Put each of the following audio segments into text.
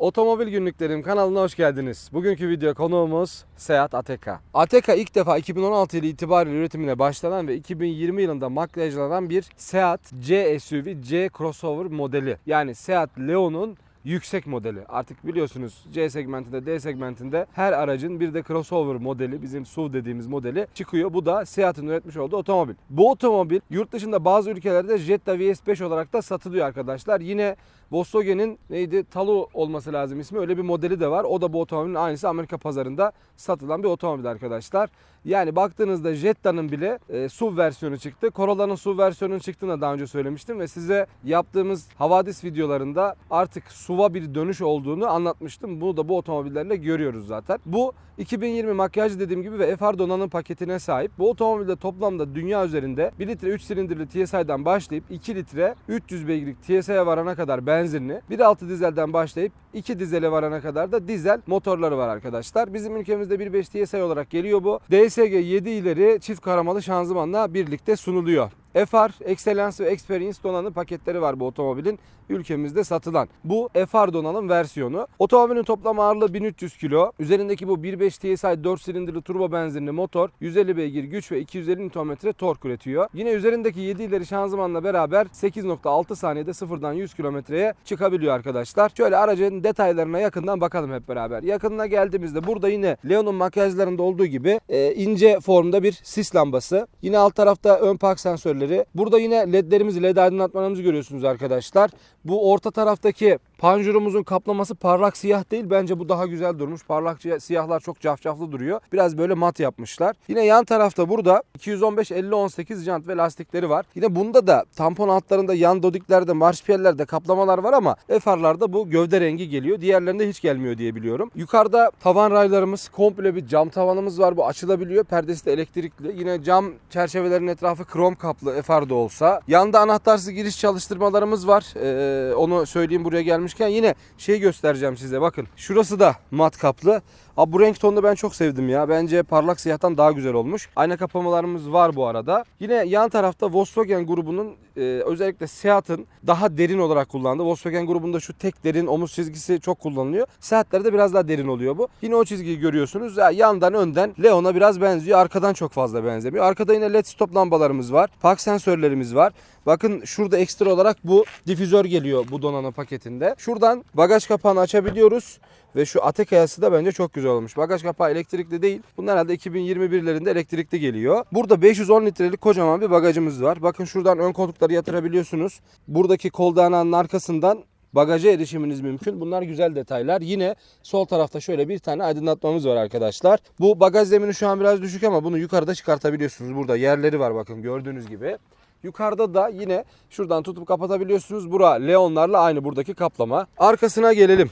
Otomobil Günlüklerim kanalına hoş geldiniz. Bugünkü video konuğumuz Seat Ateca. Ateca ilk defa 2016 yılı itibariyle üretimine başlanan ve 2020 yılında makyajlanan bir Seat C SUV C crossover modeli. Yani Seat Leon'un yüksek modeli. Artık biliyorsunuz C segmentinde, D segmentinde her aracın bir de crossover modeli, bizim SUV dediğimiz modeli çıkıyor. Bu da Seat'ın üretmiş olduğu otomobil. Bu otomobil yurt dışında bazı ülkelerde Jetta VS5 olarak da satılıyor arkadaşlar. Yine Volkswagen'in neydi? Talu olması lazım ismi. Öyle bir modeli de var. O da bu otomobilin aynısı Amerika pazarında satılan bir otomobil arkadaşlar. Yani baktığınızda Jetta'nın bile e, SUV versiyonu çıktı. Corolla'nın SUV versiyonunun çıktığını da daha önce söylemiştim ve size yaptığımız havadis videolarında artık SUV'a bir dönüş olduğunu anlatmıştım. Bunu da bu otomobillerle görüyoruz zaten. Bu 2020 makyaj dediğim gibi ve FR donanım paketine sahip. Bu otomobilde toplamda dünya üzerinde 1 litre 3 silindirli TSI'den başlayıp 2 litre 300 beygirlik TSI'ye varana kadar benzinli, 1.6 dizelden başlayıp 2 dizele varana kadar da dizel motorları var arkadaşlar. Bizim ülkemizde 1.5 TSI olarak geliyor bu. DSG 7 ileri çift karamalı şanzımanla birlikte sunuluyor. FR, Excellence ve Experience donanım paketleri var bu otomobilin ülkemizde satılan. Bu FR donanım versiyonu. Otomobilin toplam ağırlığı 1300 kilo. Üzerindeki bu 1.5 TSI 4 silindirli turbo benzinli motor 150 beygir güç ve 250 Nm tork üretiyor. Yine üzerindeki 7 ileri şanzımanla beraber 8.6 saniyede sıfırdan 100 kilometreye çıkabiliyor arkadaşlar. Şöyle aracın detaylarına yakından bakalım hep beraber. Yakınına geldiğimizde burada yine Leon'un makyajlarında olduğu gibi e, ince formda bir sis lambası. Yine alt tarafta ön park sensörleri. Burada yine ledlerimizi, led aydınlatmalarımızı görüyorsunuz arkadaşlar. Bu orta taraftaki panjurumuzun kaplaması parlak siyah değil. Bence bu daha güzel durmuş. Parlak siyahlar çok cafcaflı duruyor. Biraz böyle mat yapmışlar. Yine yan tarafta burada 215 50 18 jant ve lastikleri var. Yine bunda da tampon altlarında yan dodiklerde, marşpiyellerde kaplamalar var ama FR'larda bu gövde rengi geliyor. Diğerlerinde hiç gelmiyor diye biliyorum. Yukarıda tavan raylarımız komple bir cam tavanımız var. Bu açılabiliyor. Perdesi de elektrikli. Yine cam çerçevelerin etrafı krom kaplı FR'da olsa. Yanda anahtarsız giriş çalıştırmalarımız var. Ee, onu söyleyeyim buraya gelmişken yine şey göstereceğim size. Bakın şurası da mat kaplı. Abi bu renk tonunu ben çok sevdim ya. Bence parlak siyahtan daha güzel olmuş. Ayna kapamalarımız var bu arada. Yine yan tarafta Volkswagen grubunun e, özellikle Seat'ın daha derin olarak kullandığı. Volkswagen grubunda şu tek derin omuz çizgisi çok kullanılıyor. Seat'lerde biraz daha derin oluyor bu. Yine o çizgiyi görüyorsunuz. Ya, yandan önden Leon'a biraz benziyor. Arkadan çok fazla benzemiyor. Arkada yine led stop lambalarımız var. Park sensörlerimiz var. Bakın şurada ekstra olarak bu difüzör geliyor bu donanım paketinde. Şuradan bagaj kapağını açabiliyoruz. Ve şu ate kayası da bence çok güzel olmuş. Bagaj kapağı elektrikli değil. Bunlar herhalde 2021'lerinde elektrikli geliyor. Burada 510 litrelik kocaman bir bagajımız var. Bakın şuradan ön koltukları yatırabiliyorsunuz. Buradaki kol dayanağının arkasından bagaja erişiminiz mümkün. Bunlar güzel detaylar. Yine sol tarafta şöyle bir tane aydınlatmamız var arkadaşlar. Bu bagaj zemini şu an biraz düşük ama bunu yukarıda çıkartabiliyorsunuz. Burada yerleri var bakın gördüğünüz gibi. Yukarıda da yine şuradan tutup kapatabiliyorsunuz. Bura Leonlarla aynı buradaki kaplama. Arkasına gelelim.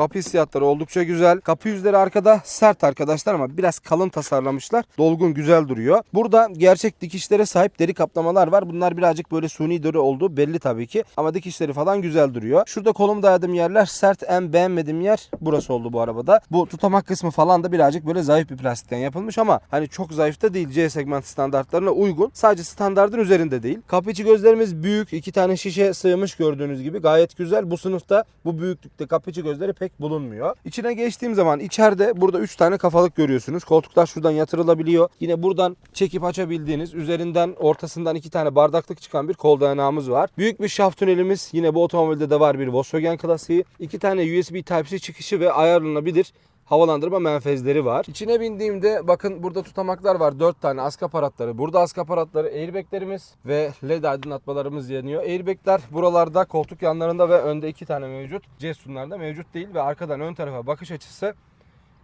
Kapı hissiyatları oldukça güzel. Kapı yüzleri arkada sert arkadaşlar ama biraz kalın tasarlamışlar. Dolgun güzel duruyor. Burada gerçek dikişlere sahip deri kaplamalar var. Bunlar birazcık böyle suni deri olduğu belli tabii ki. Ama dikişleri falan güzel duruyor. Şurada kolum dayadığım yerler sert. En beğenmediğim yer burası oldu bu arabada. Bu tutamak kısmı falan da birazcık böyle zayıf bir plastikten yapılmış ama hani çok zayıf da değil. C segment standartlarına uygun. Sadece standartın üzerinde değil. Kapı içi gözlerimiz büyük. iki tane şişe sığmış gördüğünüz gibi. Gayet güzel. Bu sınıfta bu büyüklükte kapı içi gözleri pek bulunmuyor. İçine geçtiğim zaman içeride burada 3 tane kafalık görüyorsunuz. Koltuklar şuradan yatırılabiliyor. Yine buradan çekip açabildiğiniz üzerinden ortasından 2 tane bardaklık çıkan bir kol dayanağımız var. Büyük bir şaft tünelimiz yine bu otomobilde de var bir Volkswagen klasiği. 2 tane USB Type-C çıkışı ve ayarlanabilir havalandırma menfezleri var. İçine bindiğimde bakın burada tutamaklar var. 4 tane ask aparatları. Burada ask aparatları airbaglerimiz ve led aydınlatmalarımız yanıyor. Airbagler buralarda koltuk yanlarında ve önde 2 tane mevcut. Cesunlarda mevcut değil ve arkadan ön tarafa bakış açısı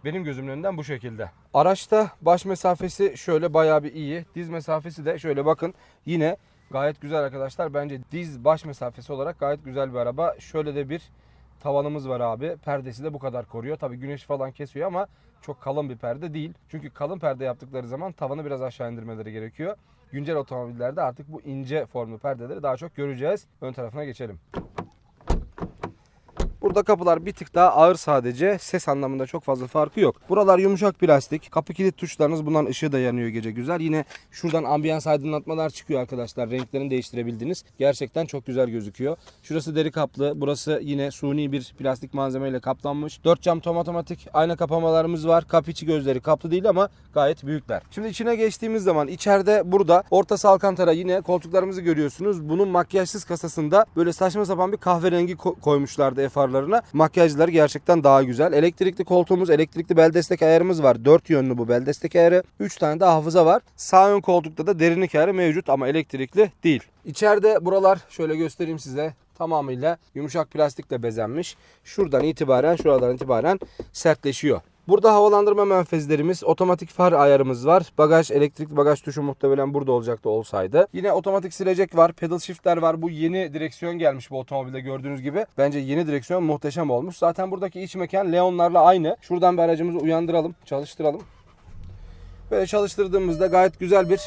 benim gözümün önünden bu şekilde. Araçta baş mesafesi şöyle bayağı bir iyi. Diz mesafesi de şöyle bakın yine gayet güzel arkadaşlar. Bence diz baş mesafesi olarak gayet güzel bir araba. Şöyle de bir tavanımız var abi. Perdesi de bu kadar koruyor. Tabii güneş falan kesiyor ama çok kalın bir perde değil. Çünkü kalın perde yaptıkları zaman tavanı biraz aşağı indirmeleri gerekiyor. Güncel otomobillerde artık bu ince formlu perdeleri daha çok göreceğiz. Ön tarafına geçelim. Burada kapılar bir tık daha ağır sadece. Ses anlamında çok fazla farkı yok. Buralar yumuşak plastik. Kapı kilit tuşlarınız bundan ışığı da yanıyor gece güzel. Yine şuradan ambiyans aydınlatmalar çıkıyor arkadaşlar. Renklerini değiştirebildiğiniz. Gerçekten çok güzel gözüküyor. Şurası deri kaplı. Burası yine suni bir plastik malzemeyle kaplanmış. 4 cam tam otomatik ayna kapamalarımız var. Kapı içi gözleri kaplı değil ama gayet büyükler. Şimdi içine geçtiğimiz zaman içeride burada ortası alkantara yine koltuklarımızı görüyorsunuz. Bunun makyajsız kasasında böyle saçma sapan bir kahverengi ko- koymuşlardı farlarına. Makyajları gerçekten daha güzel. Elektrikli koltuğumuz, elektrikli bel destek ayarımız var. 4 yönlü bu bel destek ayarı. 3 tane de hafıza var. Sağ ön koltukta da derinlik ayarı mevcut ama elektrikli değil. İçeride buralar şöyle göstereyim size. Tamamıyla yumuşak plastikle bezenmiş. Şuradan itibaren, şuradan itibaren sertleşiyor. Burada havalandırma menfezlerimiz, otomatik far ayarımız var. Bagaj, elektrikli bagaj tuşu muhtemelen burada olacaktı olsaydı. Yine otomatik silecek var, pedal shiftler var. Bu yeni direksiyon gelmiş bu otomobilde gördüğünüz gibi. Bence yeni direksiyon muhteşem olmuş. Zaten buradaki iç mekan Leon'larla aynı. Şuradan bir aracımızı uyandıralım, çalıştıralım. Böyle çalıştırdığımızda gayet güzel bir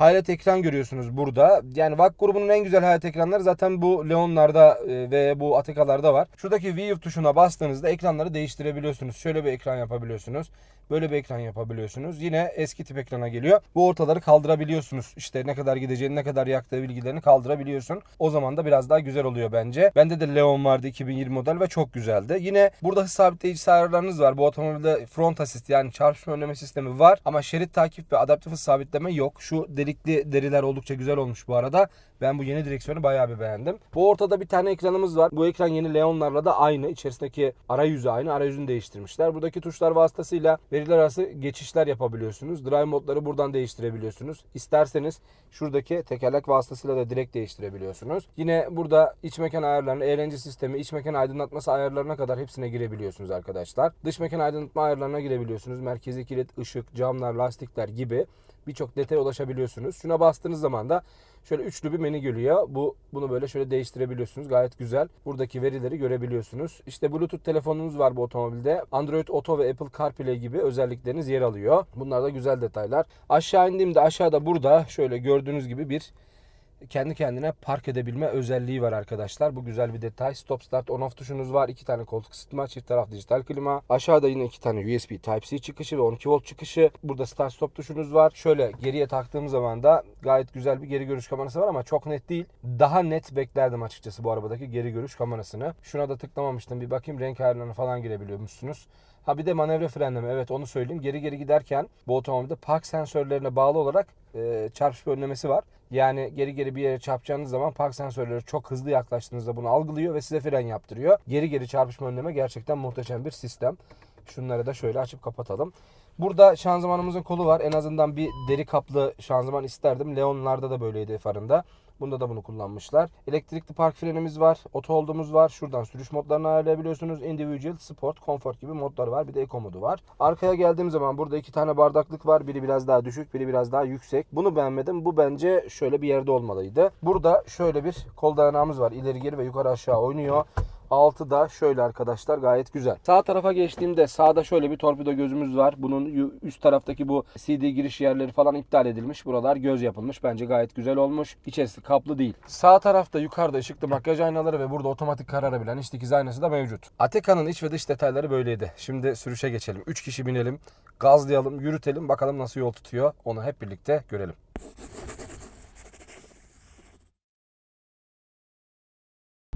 Hayret ekran görüyorsunuz burada. Yani VAK grubunun en güzel hayret ekranları zaten bu Leon'larda e, ve bu Ateka'larda var. Şuradaki View tuşuna bastığınızda ekranları değiştirebiliyorsunuz. Şöyle bir ekran yapabiliyorsunuz. Böyle bir ekran yapabiliyorsunuz. Yine eski tip ekrana geliyor. Bu ortaları kaldırabiliyorsunuz. İşte ne kadar gideceğini, ne kadar yaktığı bilgilerini kaldırabiliyorsun. O zaman da biraz daha güzel oluyor bence. Bende de Leon vardı 2020 model ve çok güzeldi. Yine burada hız sabitleyici ayarlarınız var. Bu otomobilde front assist yani çarpışma önleme sistemi var. Ama şerit takip ve adaptif hız sabitleme yok. Şu delikli deriler oldukça güzel olmuş bu arada. Ben bu yeni direksiyonu bayağı bir beğendim. Bu ortada bir tane ekranımız var. Bu ekran yeni Leon'larla da aynı. İçerisindeki arayüzü aynı. Arayüzünü değiştirmişler. Buradaki tuşlar vasıtasıyla veriler arası geçişler yapabiliyorsunuz. Drive modları buradan değiştirebiliyorsunuz. İsterseniz şuradaki tekerlek vasıtasıyla da direkt değiştirebiliyorsunuz. Yine burada iç mekan ayarlarını, eğlence sistemi, iç mekan aydınlatması ayarlarına kadar hepsine girebiliyorsunuz arkadaşlar. Dış mekan aydınlatma ayarlarına girebiliyorsunuz. Merkezi kilit, ışık, camlar, lastikler gibi birçok detaya ulaşabiliyorsunuz. Şuna bastığınız zaman da şöyle üçlü bir menü geliyor. Bu bunu böyle şöyle değiştirebiliyorsunuz. Gayet güzel. Buradaki verileri görebiliyorsunuz. İşte Bluetooth telefonunuz var bu otomobilde. Android Auto ve Apple CarPlay gibi özellikleriniz yer alıyor. Bunlar da güzel detaylar. Aşağı indiğimde aşağıda burada şöyle gördüğünüz gibi bir kendi kendine park edebilme özelliği var arkadaşlar. Bu güzel bir detay. Stop start on off tuşunuz var. iki tane koltuk ısıtma, çift taraf dijital klima. Aşağıda yine iki tane USB Type-C çıkışı ve 12 volt çıkışı. Burada start stop tuşunuz var. Şöyle geriye taktığım zaman da gayet güzel bir geri görüş kamerası var ama çok net değil. Daha net beklerdim açıkçası bu arabadaki geri görüş kamerasını. Şuna da tıklamamıştım. Bir bakayım renk ayarlarına falan girebiliyormuşsunuz. Ha bir de manevra frenleme evet onu söyleyeyim. Geri geri giderken bu otomobilde park sensörlerine bağlı olarak e, çarpışma önlemesi var. Yani geri geri bir yere çarpacağınız zaman park sensörleri çok hızlı yaklaştığınızda bunu algılıyor ve size fren yaptırıyor. Geri geri çarpışma önleme gerçekten muhteşem bir sistem. Şunları da şöyle açıp kapatalım. Burada şanzımanımızın kolu var. En azından bir deri kaplı şanzıman isterdim. Leon'larda da böyleydi farında. Bunda da bunu kullanmışlar. Elektrikli park frenimiz var. Oto hold'umuz var. Şuradan sürüş modlarını ayarlayabiliyorsunuz. Individual, Sport, Comfort gibi modlar var. Bir de Eco modu var. Arkaya geldiğim zaman burada iki tane bardaklık var. Biri biraz daha düşük, biri biraz daha yüksek. Bunu beğenmedim. Bu bence şöyle bir yerde olmalıydı. Burada şöyle bir kol dayanağımız var. İleri geri ve yukarı aşağı oynuyor. Altı da şöyle arkadaşlar gayet güzel. Sağ tarafa geçtiğimde sağda şöyle bir torpido gözümüz var. Bunun üst taraftaki bu CD giriş yerleri falan iptal edilmiş. Buralar göz yapılmış. Bence gayet güzel olmuş. İçerisi kaplı değil. Sağ tarafta yukarıda ışıklı makyaj aynaları ve burada otomatik kararabilen iç dikiz aynası da mevcut. Ateka'nın iç ve dış detayları böyleydi. Şimdi sürüşe geçelim. 3 kişi binelim. Gazlayalım, yürütelim. Bakalım nasıl yol tutuyor. Onu hep birlikte görelim.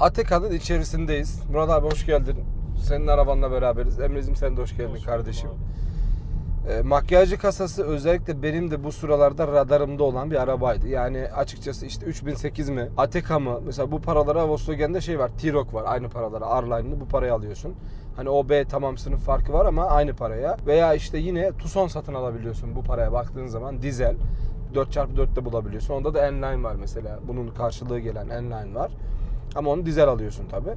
Ateka'nın içerisindeyiz. Murat abi hoş geldin. Senin arabanla beraberiz. Emre'cim sen de hoş geldin kardeşim. E, makyajcı kasası özellikle benim de bu sıralarda radarımda olan bir arabaydı. Yani açıkçası işte 3008 mi, Ateka mı? Mesela bu paralara Volkswagen'de şey var, T-Roc var aynı paralara. R-Line'lı bu parayı alıyorsun. Hani o B tamam sınıf farkı var ama aynı paraya. Veya işte yine Tucson satın alabiliyorsun bu paraya baktığın zaman. Dizel 4x4'te bulabiliyorsun. Onda da N-Line var mesela. Bunun karşılığı gelen N-Line var. Ama onu dizel alıyorsun tabi.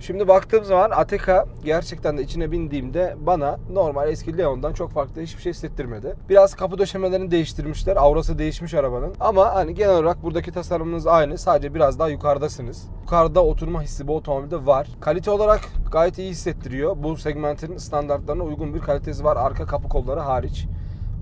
Şimdi baktığım zaman Ateka gerçekten de içine bindiğimde bana normal eski Leon'dan çok farklı hiçbir şey hissettirmedi. Biraz kapı döşemelerini değiştirmişler. Aurası değişmiş arabanın. Ama hani genel olarak buradaki tasarımınız aynı. Sadece biraz daha yukarıdasınız. Yukarıda oturma hissi bu otomobilde var. Kalite olarak gayet iyi hissettiriyor. Bu segmentin standartlarına uygun bir kalitesi var. Arka kapı kolları hariç.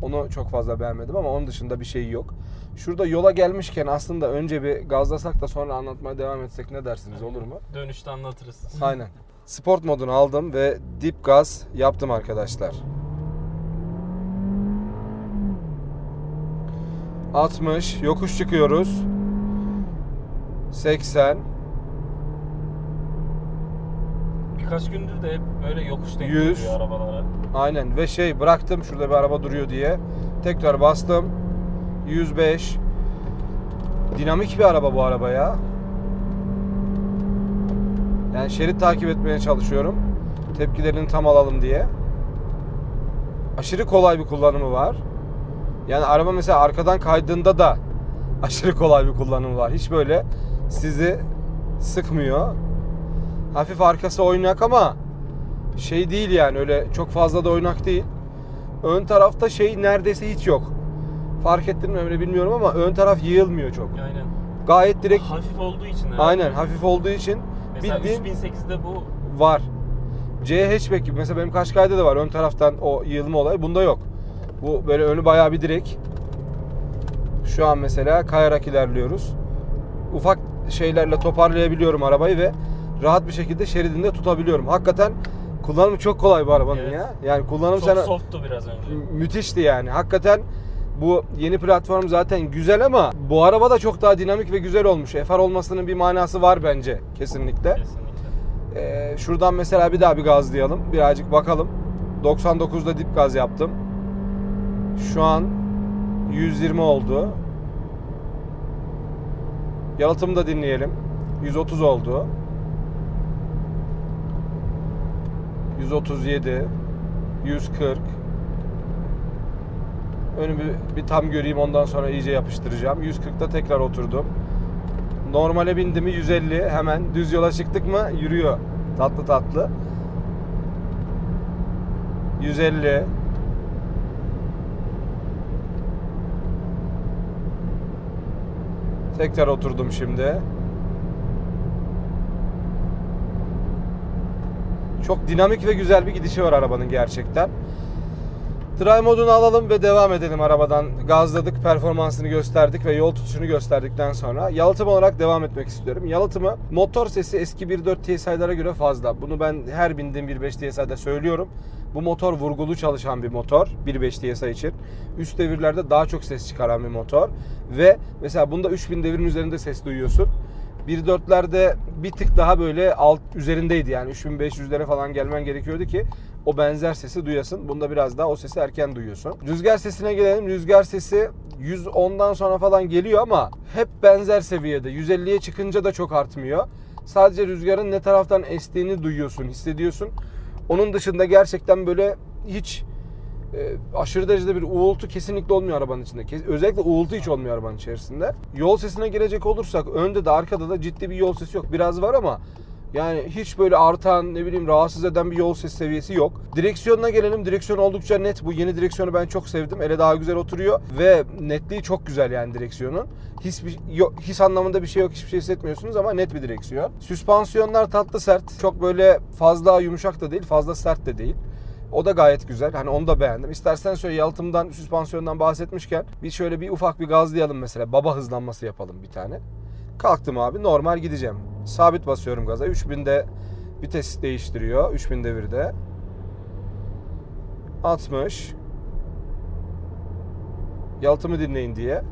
Onu çok fazla beğenmedim ama onun dışında bir şey yok. Şurada yola gelmişken aslında önce bir gazlasak da sonra anlatmaya devam etsek ne dersiniz olur mu? Dönüşte anlatırız. Aynen. Sport modunu aldım ve dip gaz yaptım arkadaşlar. 60 yokuş çıkıyoruz. 80 Birkaç gündür de hep böyle yokuş denk Yüz. geliyor arabalara. aynen ve şey bıraktım şurada bir araba duruyor diye. Tekrar bastım. 105 Dinamik bir araba bu araba ya. Yani şerit takip etmeye çalışıyorum. Tepkilerini tam alalım diye. Aşırı kolay bir kullanımı var. Yani araba mesela arkadan kaydığında da aşırı kolay bir kullanımı var. Hiç böyle sizi sıkmıyor. Hafif arkası oynak ama şey değil yani öyle çok fazla da oynak değil. Ön tarafta şey neredeyse hiç yok. Fark ettin mi Emre bilmiyorum ama ön taraf yığılmıyor çok. Aynen. Gayet direkt Hafif olduğu için herhalde. aynen hafif olduğu için Mesela bildiğin 3008'de bu var. C hatchback gibi mesela benim Kaşkay'da da var ön taraftan o yığılma olayı bunda yok. Bu böyle önü bayağı bir direk. Şu an mesela kayarak ilerliyoruz. Ufak şeylerle toparlayabiliyorum arabayı ve rahat bir şekilde şeridinde tutabiliyorum. Hakikaten kullanımı çok kolay bu arabanın Evet. ya. Yani kullanım çok sana softtu biraz önce. müthişti yani. Hakikaten bu yeni platform zaten güzel ama bu araba da çok daha dinamik ve güzel olmuş. FR olmasının bir manası var bence kesinlikle. Kesinlikle. Ee, şuradan mesela bir daha bir gazlayalım. Birazcık bakalım. 99'da dip gaz yaptım. Şu an 120 oldu. Yalıtımı da dinleyelim. 130 oldu. 137 140 Önümü bir tam göreyim ondan sonra iyice yapıştıracağım. 140'ta tekrar oturdum. Normale bindi mi 150 hemen düz yola çıktık mı yürüyor. Tatlı tatlı. 150 Tekrar oturdum şimdi. Çok dinamik ve güzel bir gidişi var arabanın gerçekten. Drive modunu alalım ve devam edelim arabadan. Gazladık, performansını gösterdik ve yol tutuşunu gösterdikten sonra yalıtım olarak devam etmek istiyorum. Yalıtımı motor sesi eski 1.4 TSI'lara göre fazla. Bunu ben her bindiğim 1.5 TSI'de söylüyorum. Bu motor vurgulu çalışan bir motor 1.5 TSI için. Üst devirlerde daha çok ses çıkaran bir motor. Ve mesela bunda 3000 devirin üzerinde ses duyuyorsun. 1.4'lerde bir tık daha böyle alt üzerindeydi yani 3500'lere falan gelmen gerekiyordu ki o benzer sesi duyasın. Bunda biraz daha o sesi erken duyuyorsun. Rüzgar sesine gelelim. Rüzgar sesi 110'dan sonra falan geliyor ama hep benzer seviyede. 150'ye çıkınca da çok artmıyor. Sadece rüzgarın ne taraftan estiğini duyuyorsun, hissediyorsun. Onun dışında gerçekten böyle hiç e, aşırı derecede bir uğultu kesinlikle olmuyor arabanın içinde. Kes- özellikle uğultu hiç olmuyor arabanın içerisinde. Yol sesine gelecek olursak önde de arkada da ciddi bir yol sesi yok. Biraz var ama yani hiç böyle artan ne bileyim rahatsız eden bir yol ses seviyesi yok. Direksiyonuna gelelim. Direksiyon oldukça net. Bu yeni direksiyonu ben çok sevdim. Ele daha güzel oturuyor ve netliği çok güzel yani direksiyonun. His, bir- yok, his anlamında bir şey yok. Hiçbir şey hissetmiyorsunuz ama net bir direksiyon. Süspansiyonlar tatlı sert. Çok böyle fazla yumuşak da değil, fazla sert de değil. O da gayet güzel. Hani onu da beğendim. İstersen şöyle yalıtımdan, süspansiyondan bahsetmişken bir şöyle bir ufak bir gazlayalım mesela. Baba hızlanması yapalım bir tane. Kalktım abi normal gideceğim. Sabit basıyorum gaza. 3000'de vites değiştiriyor. 3000 devirde. 60. Yalıtımı dinleyin diye.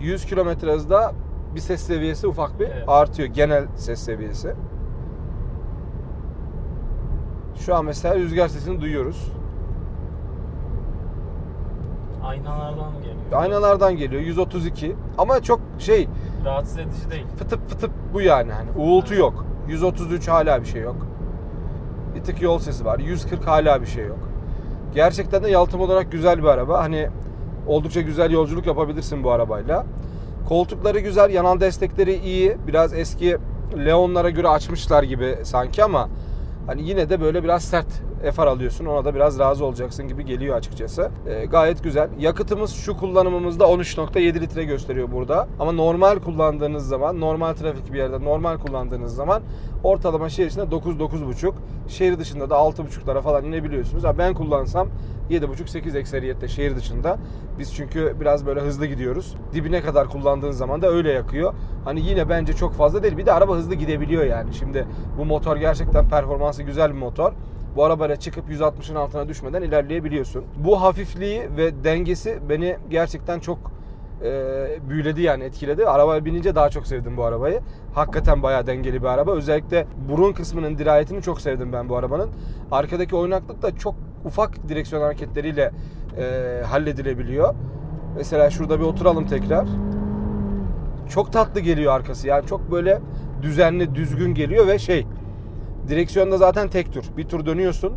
...100 kilometre hızda bir ses seviyesi ufak bir Evet. artıyor. Genel ses seviyesi. Şu an mesela rüzgar sesini duyuyoruz. Aynalardan geliyor. Aynalardan geliyor 132 ama çok şey Rahatsız edici değil. fıtıp fıtıp bu yani hani uğultu yok. 133 hala bir şey yok. Bir tık yol sesi var. 140 hala bir şey yok. Gerçekten de yalıtım olarak güzel bir araba. Hani oldukça güzel yolculuk yapabilirsin bu arabayla. Koltukları güzel, yanal destekleri iyi. Biraz eski Leon'lara göre açmışlar gibi sanki ama Hani yine de böyle biraz sert FR alıyorsun. Ona da biraz razı olacaksın gibi geliyor açıkçası. Ee, gayet güzel. Yakıtımız şu kullanımımızda 13.7 litre gösteriyor burada. Ama normal kullandığınız zaman, normal trafik bir yerde normal kullandığınız zaman ortalama şehir içinde 9-9.5. Şehir dışında da 6.5'lara falan inebiliyorsunuz. Ha ben kullansam 7.5-8 ekseriyette şehir dışında. Biz çünkü biraz böyle hızlı gidiyoruz. Dibine kadar kullandığın zaman da öyle yakıyor. Hani yine bence çok fazla değil. Bir de araba hızlı gidebiliyor yani. Şimdi bu motor gerçekten performansı güzel bir motor. Bu arabayla çıkıp 160'ın altına düşmeden ilerleyebiliyorsun. Bu hafifliği ve dengesi beni gerçekten çok e, büyüledi yani etkiledi. Arabaya binince daha çok sevdim bu arabayı. Hakikaten bayağı dengeli bir araba. Özellikle burun kısmının dirayetini çok sevdim ben bu arabanın. Arkadaki oynaklık da çok ufak direksiyon hareketleriyle e, halledilebiliyor. Mesela şurada bir oturalım tekrar. Çok tatlı geliyor arkası. Yani çok böyle düzenli, düzgün geliyor ve şey direksiyonda zaten tek tur. Bir tur dönüyorsun.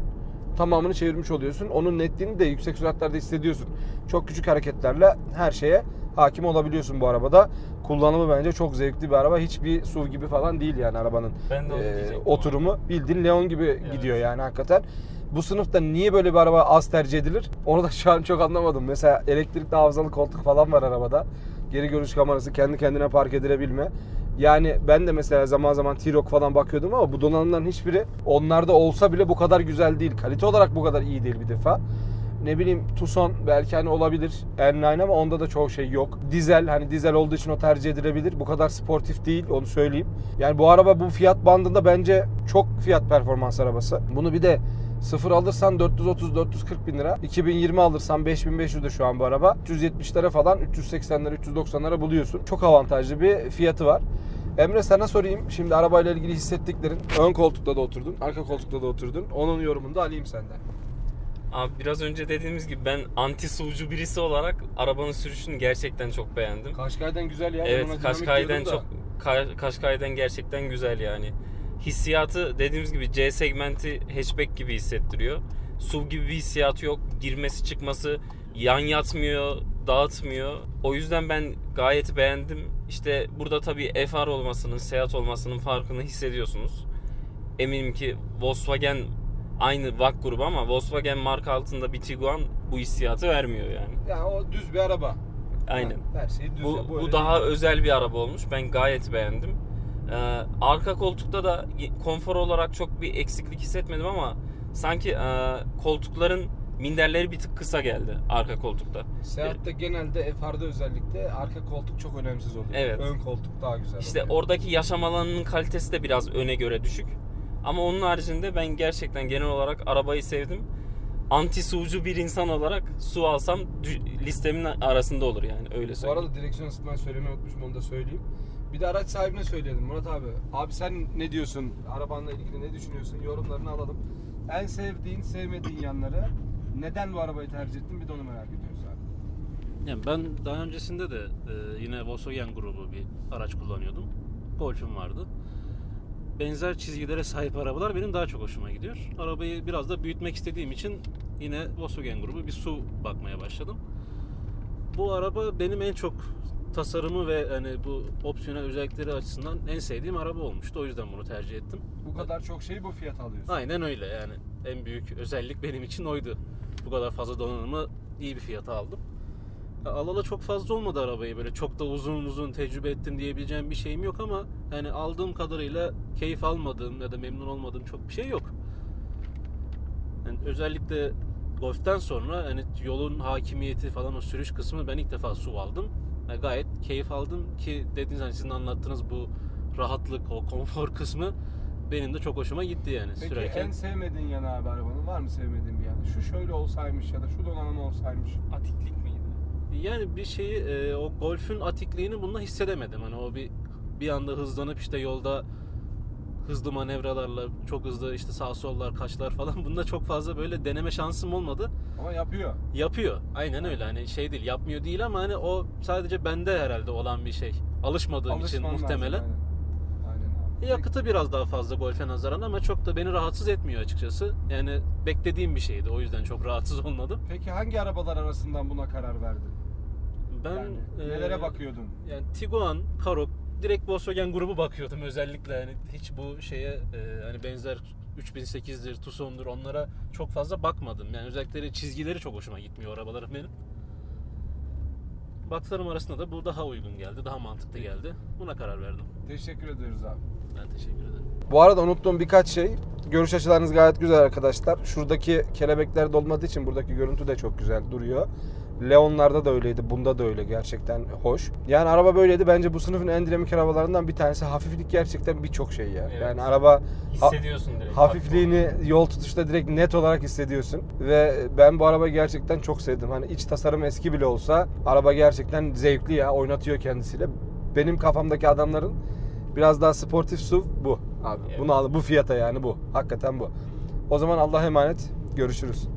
Tamamını çevirmiş oluyorsun. Onun netliğini de yüksek süratlerde hissediyorsun. Çok küçük hareketlerle her şeye hakim olabiliyorsun bu arabada. Kullanımı bence çok zevkli bir araba. Hiçbir SUV gibi falan değil yani arabanın Ben de onu e, oturumu. Bildiğin Leon gibi gidiyor yani hakikaten. Bu sınıfta niye böyle bir araba az tercih edilir? Onu da şu an çok anlamadım. Mesela elektrikli hafızalı koltuk falan var arabada. Geri görüş kamerası, kendi kendine park edilebilme. Yani ben de mesela zaman zaman T-Roc falan bakıyordum ama bu donanımların hiçbiri onlarda olsa bile bu kadar güzel değil. Kalite olarak bu kadar iyi değil bir defa. Ne bileyim Tucson belki hani olabilir N9 ama onda da çoğu şey yok. Dizel hani dizel olduğu için o tercih edilebilir. Bu kadar sportif değil onu söyleyeyim. Yani bu araba bu fiyat bandında bence çok fiyat performans arabası. Bunu bir de Sıfır alırsan 430-440 bin lira. 2020 alırsan 5500'de şu an bu araba. 370'lere falan 380'lere 390'lara buluyorsun. Çok avantajlı bir fiyatı var. Emre sana sorayım. Şimdi arabayla ilgili hissettiklerin. Ön koltukta da oturdun, arka koltukta da oturdun. Onun yorumunu da alayım senden. Abi biraz önce dediğimiz gibi ben anti sucu birisi olarak arabanın sürüşünü gerçekten çok beğendim. Kaşkay'dan güzel ya. Evet Kaşkay'dan çok Ka- Kaşkay'dan gerçekten güzel yani. Hissiyatı dediğimiz gibi C segmenti hatchback gibi hissettiriyor. SUV gibi bir hissiyatı yok. Girmesi çıkması yan yatmıyor, dağıtmıyor. O yüzden ben gayet beğendim. İşte burada tabii FR olmasının, Seat olmasının farkını hissediyorsunuz. Eminim ki Volkswagen aynı VAK grubu ama Volkswagen marka altında bir Tiguan bu hissiyatı vermiyor yani. Ya o düz bir araba. Aynen. Her şey düz. Bu, ya, bu, öyle daha değil. özel bir araba olmuş. Ben gayet beğendim. Ee, arka koltukta da konfor olarak çok bir eksiklik hissetmedim ama sanki e, koltukların minderleri bir tık kısa geldi arka koltukta. Seat'te genelde FR'da özellikle arka koltuk çok önemsiz oluyor. Evet. Ön koltuk daha güzel İşte oluyor. oradaki yaşam alanının kalitesi de biraz öne göre düşük. Ama onun haricinde ben gerçekten genel olarak arabayı sevdim. Anti sucu bir insan olarak su alsam listemin arasında olur yani öyle Bu söyleyeyim. arada direksiyon ısıtmayı söylemeyi unutmuşum onu da söyleyeyim. Bir de araç sahibine söyleyelim Murat abi. Abi sen ne diyorsun? Arabanla ilgili ne düşünüyorsun? Yorumlarını alalım. En sevdiğin, sevmediğin yanları neden bu arabayı tercih ettin? Bir de onu merak ediyoruz abi. Yani ben daha öncesinde de e, yine Volkswagen grubu bir araç kullanıyordum. Golf'üm vardı. Benzer çizgilere sahip arabalar benim daha çok hoşuma gidiyor. Arabayı biraz da büyütmek istediğim için yine Volkswagen grubu bir su bakmaya başladım. Bu araba benim en çok tasarımı ve hani bu opsiyonel özellikleri açısından en sevdiğim araba olmuştu. O yüzden bunu tercih ettim. Bu kadar çok şeyi bu fiyat alıyorsun. Aynen öyle yani. En büyük özellik benim için oydu. Bu kadar fazla donanımı iyi bir fiyata aldım. Ya Alalı çok fazla olmadı arabayı böyle çok da uzun uzun tecrübe ettim diyebileceğim bir şeyim yok ama yani aldığım kadarıyla keyif almadığım ya da memnun olmadığım çok bir şey yok. Yani özellikle Golf'ten sonra hani yolun hakimiyeti falan o sürüş kısmı ben ilk defa su aldım. Yani gayet keyif aldım ki dediğiniz hani sizin anlattığınız bu rahatlık, o konfor kısmı benim de çok hoşuma gitti yani Peki sürerken. en sevmediğin yanı abi arabanın var mı sevmediğin bir yanı? Şu şöyle olsaymış ya da şu donanım olsaymış. Atiklik miydi? Yani bir şeyi e, o golfün atikliğini bunda hissedemedim. Hani o bir bir anda hızlanıp işte yolda hızlı manevralarla çok hızlı işte sağ sollar kaçlar falan bunda çok fazla böyle deneme şansım olmadı. Ama yapıyor. Yapıyor. Aynen öyle. Hani şey değil yapmıyor değil ama hani o sadece bende herhalde olan bir şey. Alışmadığım için Alışman lazım, muhtemelen. Aynen. Aynen abi. Yakıtı biraz daha fazla golfe nazaran ama çok da beni rahatsız etmiyor açıkçası. Yani beklediğim bir şeydi. O yüzden çok rahatsız olmadım. Peki hangi arabalar arasından buna karar verdin? Ben Yani e, nelere bakıyordun? Yani Tiguan, Karoq, direkt Volkswagen grubu bakıyordum özellikle yani hiç bu şeye e, hani benzer 3008'dir, Tucson'dur onlara çok fazla bakmadım. Yani özellikle çizgileri çok hoşuma gitmiyor arabaların benim. Baktılarım arasında da bu daha uygun geldi, daha mantıklı geldi. Buna karar verdim. Teşekkür ediyoruz abi. Ben teşekkür ederim. Bu arada unuttuğum birkaç şey. Görüş açılarınız gayet güzel arkadaşlar. Şuradaki kelebekler de olmadığı için buradaki görüntü de çok güzel duruyor. Leonlarda da öyleydi. Bunda da öyle gerçekten hoş. Yani araba böyleydi. Bence bu sınıfın en dinamik arabalarından bir tanesi. Hafiflik gerçekten birçok şey ya. Evet. Yani araba Hissediyorsun direkt. hafifliğini yol tutuşta direkt net olarak hissediyorsun. Ve ben bu arabayı gerçekten çok sevdim. Hani iç tasarım eski bile olsa araba gerçekten zevkli ya. Oynatıyor kendisiyle. Benim kafamdaki adamların biraz daha sportif SUV bu abi. Evet. Bunu al bu fiyata yani bu. Hakikaten bu. O zaman Allah'a emanet. Görüşürüz.